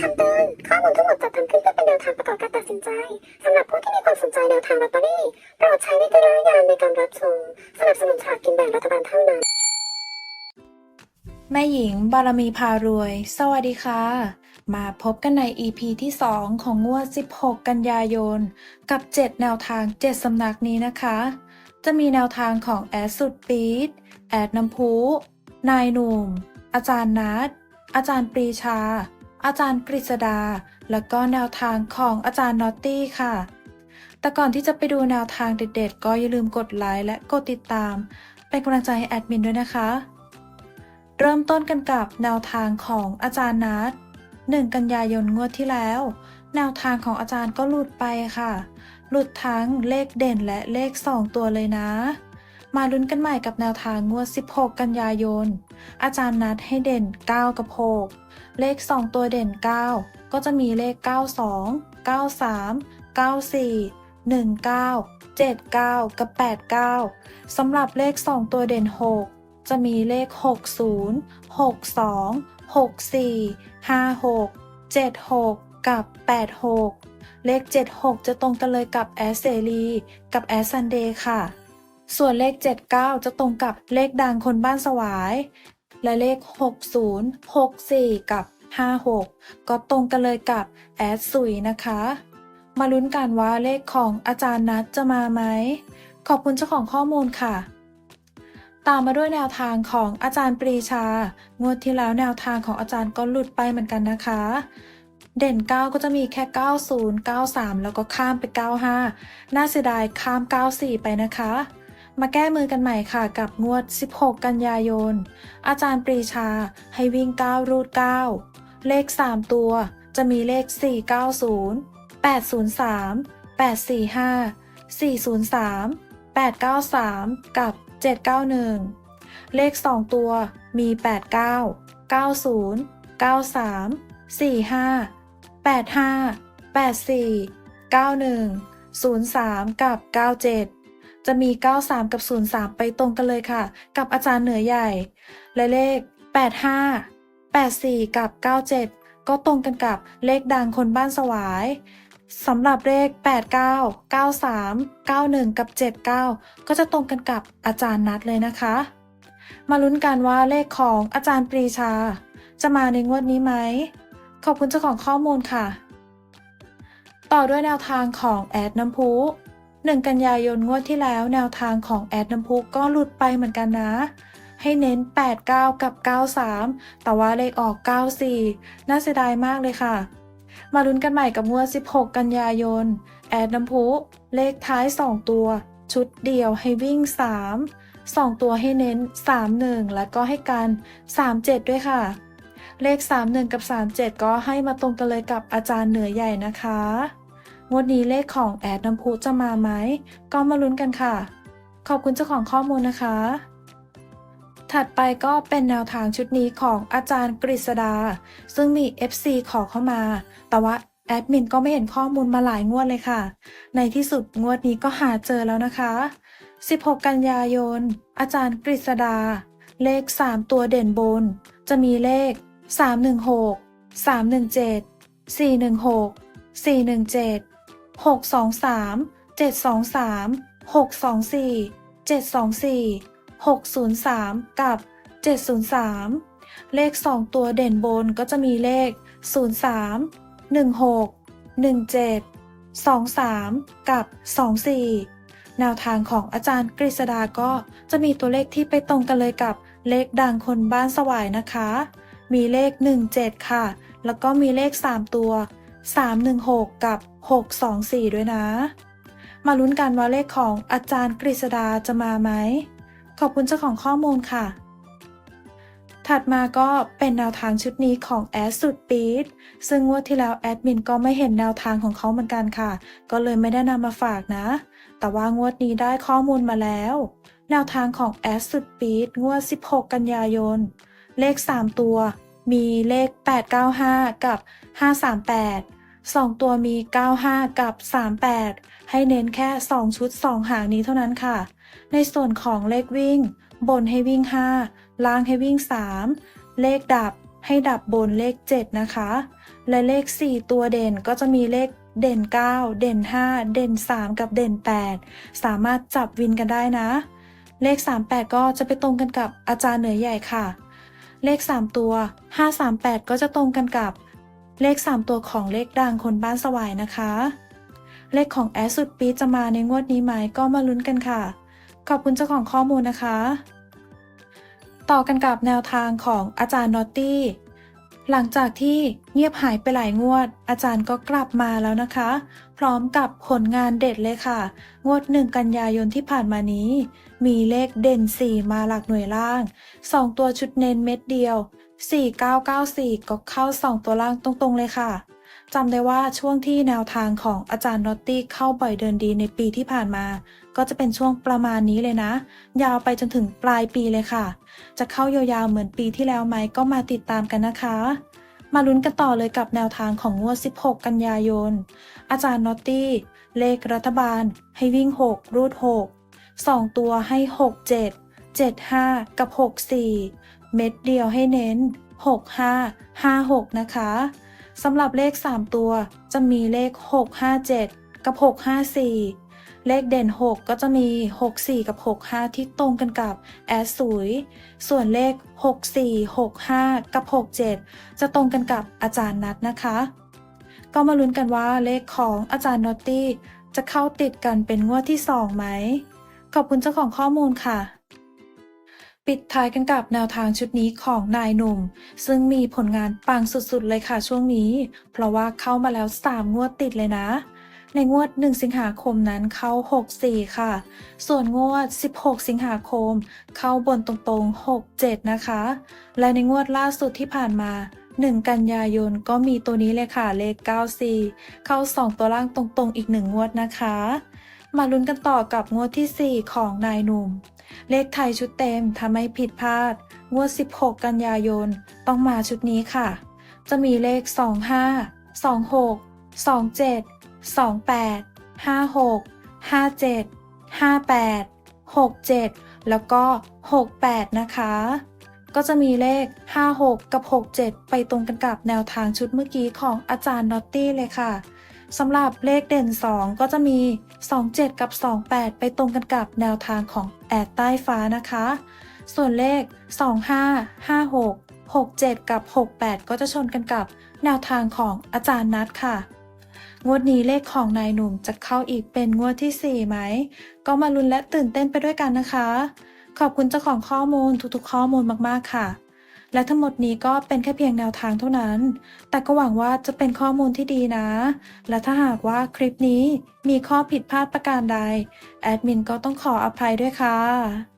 คำเตือนข้อมูลทั้งหมดจัดทำขึ้นเพื่อเป็นแนวทางประกอบการตัดสินใจสำหรับผู้ที่มีความสนใจแนวทางลอตเตอรี่โปรดใช้วิจารณญาณในการรับชมสนับสนุนฉากกินแบ่งรัฐบาลเท่านั้น แม่หญิงบารมีพารวย สวัสดีค่ะ มาพบกันใน EP ที่ 2 ของงวด 16 กันยายน กับ 7 แนวทาง 7 สำนักนี้นะคะ จะมีแนวทางของแอดสุดปีดแอดน้ำพุนายหนุ่ม อาจารย์นัดอาจารย์ปรีชา อาจารย์กฤษดา แล้วก็แนวทางของอาจารย์นอตตี้ค่ะ แต่ก่อนที่จะไปดูแนวทางเด็ดๆ ก็อย่าลืมกดไลค์และกดติดตาม เป็นกำลังใจให้แอดมินด้วยนะคะ เริ่มต้นกันกับแนวทางของอาจารย์นัด1 กันยายนงวดที่แล้ว แนวทางของอาจารย์ก็หลุดไปค่ะ หลุดทั้งเลขเด่นและเลข 2 ตัวเลยนะ มาลุ้นกันใหม่กับแนวทางงวด 16 กันยายน อาจารย์นัดให้เด่น 9 กับ 6 เลข 2 ตัวเด่น 9 ก็จะมีเลข 92 93 94 19 79 กับ 89 สำหรับเลข 2 ตัวเด่น 6 จะมีเลข 60 62 64 56 76 กับ 86 เลข 76 จะตรงกันเลยกับแอสเซรีกับแอสซันเดย์ค่ะ ส่วนเลข 79 จะตรงกับเลขดังคนบ้านสวาย และเลข 60 64 กับ 56 ก็ตรงกันเลยกับแอดสุยนะคะ มาลุ้นกันว่าเลขของอาจารย์นัดจะมาไหม ขอบคุณเจ้าของข้อมูลค่ะตามมาด้วยแนวทางของอาจารย์ปรีชา งวดที่แล้วแนวทางของอาจารย์ก็หลุดไปเหมือนกันนะคะ เด่น 9 ก็จะมีแค่ 90 93 แล้วก็ข้ามไป 95 น่าเสียดายข้าม 94 ไปนะคะ มาแก้มือกันใหม่ค่ะกับงวด 16 กันยายน อาจารย์ปรีชาให้วิ่ง 9 รูด 9 เลข 3 ตัว จะมีเลข 490 803 845 403 893 กับ 791 เลข 2 ตัวมี 89 90 93 45 85 84 91 03 กับ 97 จะมี 93 กับ 03 ไปตรงกันเลยค่ะ กับอาจารย์เหนือใหญ่ และเลข 85 84 กับ 97 ก็ตรงกันกับเลขดังคนบ้านสวายสำหรับเลข 89 93 91 กับ 79 ก็จะตรงกันกับอาจารย์นัดเลยนะคะ มาลุ้นกันว่าเลขของอาจารย์ปรีชา จะมาในงวดนี้ไหม ขอบคุณเจ้าของข้อมูลค่ะ ต่อด้วยแนวทางของแอดน้ำพุ 1 กันยายนงวดที่แล้วแนวทางของแอดน้ำพุก็หลุดไปเหมือนกันนะ ให้เน้น 89 กับ 93 แต่ว่าเลขออก 94 น่าเสียดายมากเลยค่ะ มาลุ้นกันใหม่กับงวด 16 กันยายน แอดน้ำพุเลขท้าย 2 ตัว ชุดเดียวให้วิ่ง 3 2 ตัวให้เน้น 31 แล้วก็ให้กัน 37 ด้วยค่ะ เลข 31 กับ 37 ก็ให้มาตรงกันเลยกับอาจารย์เหนือใหญ่นะคะ งวดนี้เลขของแอดน้ำพุจะมาไหม ก็มาลุ้นกันค่ะ ขอบคุณเจ้าของข้อมูลนะคะ ถัดไปก็เป็นแนวทางชุดนี้ของอาจารย์กฤษดา ซึ่งมี FC ขอเข้ามา แต่ว่าแอดมินก็ไม่เห็นข้อมูลมาหลายงวดเลยค่ะ ในที่สุดงวดนี้ก็หาเจอแล้วนะคะ 16 กันยายน อาจารย์กฤษดา เลข 3 ตัวเด่นบน จะมีเลข 316 317 416 417 623 723 624 724 603 กับ 703 เลข 2 ตัวเด่นบนก็จะมีเลข 03 16 17 23 กับ 24 แนวทางของอาจารย์กฤษดาก็จะมีตัวเลขที่ไปตรงกันเลยกับเลขดังคนบ้านสวายนะคะ มีเลข 17 ค่ะ แล้วก็มีเลข 3 ตัว 316 กับ 624 ด้วยนะ มาลุ้นกันว่าเลขของอาจารย์กฤษดาจะมาไหม ขอบคุณเจ้าของข้อมูลค่ะ ถัดมาก็เป็นแนวทางชุดนี้ของแอดสุดปีดซึ่งงวดที่แล้วแอดมินก็ไม่เห็นแนวทางของเขาเหมือนกันค่ะ ก็เลยไม่ได้นำมาฝากนะ แต่ว่างวดนี้ได้ข้อมูลมาแล้ว แนวทางของแอดสุดปีดงวด 16 กันยายน เลข 3 ตัว มีเลข 895 กับ 538 2 ตัวมี 95 กับ 38 ให้เน้นแค่ 2 ชุด 2 หางนี้เท่านั้นค่ะ ในส่วนของเลขวิ่ง บนให้วิ่ง 5 ล่างให้วิ่ง 3 เลขดับให้ดับบนเลข 7 นะคะ และเลข 4 ตัวเด่นก็จะมีเลขเด่น 9 เด่น 5 เด่น 3 กับเด่น 8 สามารถจับวินกันได้นะ เลข 38 ก็จะไปตรงกันกับอาจารย์เหนือใหญ่ค่ะ เลข 3 ตัว 538 ก็จะตรงกันกับเลข 3 ตัวของเลขดังคนบ้านสวายนะคะ เลขของแอสสุดปีจะมาในงวดนี้ไหมก็มาลุ้นกันค่ะ ขอบคุณเจ้าของข้อมูลนะคะ ต่อกันกับแนวทางของอาจารย์นอตตี้ หลังจากที่เงียบหายไปหลายงวด อาจารย์ก็กลับมาแล้วนะคะ พร้อมกับผลงานเด็ดเลยค่ะ งวดหนึ่งกันยายนที่ผ่านมานี้ มีเลขเด่น 4 มาหลักหน่วยล่าง 2 ตัวชุดเน้นเม็ดเดียว 4994 ก็เข้า 2 ตัวล่างตรงๆเลยค่ะจำได้ว่าช่วงที่แนวทางของอาจารย์นอตตี้เข้าบ่อยเดินดีในปีที่ผ่านมา ก็จะเป็นช่วงประมาณนี้เลยนะ ยาวไปจนถึงปลายปีเลยค่ะ จะเข้ายาวๆเหมือนปีที่แล้วไหมก็มาติดตามกันนะคะ มาลุ้นกันต่อเลยกับแนวทางของงวด 16 กันยายน อาจารย์นอตตี้ เลขรัฐบาล ให้วิ่ง 6 รูด 6 2 ตัวให้ 6 7 7 5 กับ 6 4 เม็ดเดียวให้เน้น 6 5 5 6 นะคะสำหรับเลข 3 ตัวจะมีเลข 6 5 7 กับ 6 5 4 เลขเด่น 6 ก็จะมี 6 4 กับ 6 5 ที่ตรงกันกับแอสสุย ส่วนเลข 6 4 6 5 กับ 6 7 จะตรงกันกับอาจารย์นัดนะคะ ก็มาลุ้นกันว่าเลขของอาจารย์นอตตี้จะเข้าติดกันเป็นงวดที่ 2 ไหม ขอบคุณเจ้าของข้อมูลค่ะ ปิดท้ายกันกับแนวทางชุดนี้ของนายหนุ่ม ซึ่งมีผลงานปังสุดๆเลยค่ะช่วงนี้ เพราะว่าเข้ามาแล้ว 3 งวดติดเลยนะ ในงวด 1 สิงหาคมนั้นเข้า 64 ค่ะ ส่วนงวด 16 สิงหาคม เข้าบนตรงๆ 67 นะคะ และในงวดล่าสุดที่ผ่านมา1 กันยายนก็มีตัวนี้เลยค่ะ เลข 94 เข้า 2 ตัวล่างตรงๆ อีก 1 งวดนะคะ มาลุ้นกันต่อกับงวดทีสี่4 ของนายหนุ่ม เลขไทยชุดเต็มถ้าไม่ผิดพลาด งวด 16 กันยายน ต้องมาชุดนี้ค่ะ จะมีเลข 25 26 27 28 56 57 58 67 แล้วก็ 68 นะคะ ก็จะมีเลข 56 กับ 67 ไปตรงกันกับแนวทางชุดเมื่อกี้ของอาจารย์นอตตี้เลยค่ะสำหรับเลขเด่น 2 ก็จะมี 27 กับ 28 ไปตรงกันกับแนวทางของแอดใต้ฟ้านะคะ ส่วนเลข 25 56 67 กับ 68 ก็จะชนกันกับแนวทางของอาจารย์นัดค่ะ งวดนี้เลขของนายหนุ่มจะเข้าอีกเป็นงวดที่ 4 ไหม ก็มาลุ้นและตื่นเต้นไปด้วยกันนะคะ ขอบคุณเจ้าของข้อมูลทุกๆ ข้อมูลมากๆค่ะ และทั้งหมดนี้ก็เป็นแค่เพียงแนวทางเท่านั้น แต่ก็หวังว่าจะเป็นข้อมูลที่ดีนะ และถ้าหากว่าคลิปนี้มีข้อผิดพลาดประการใด แอดมินก็ต้องขออภัยด้วยค่ะ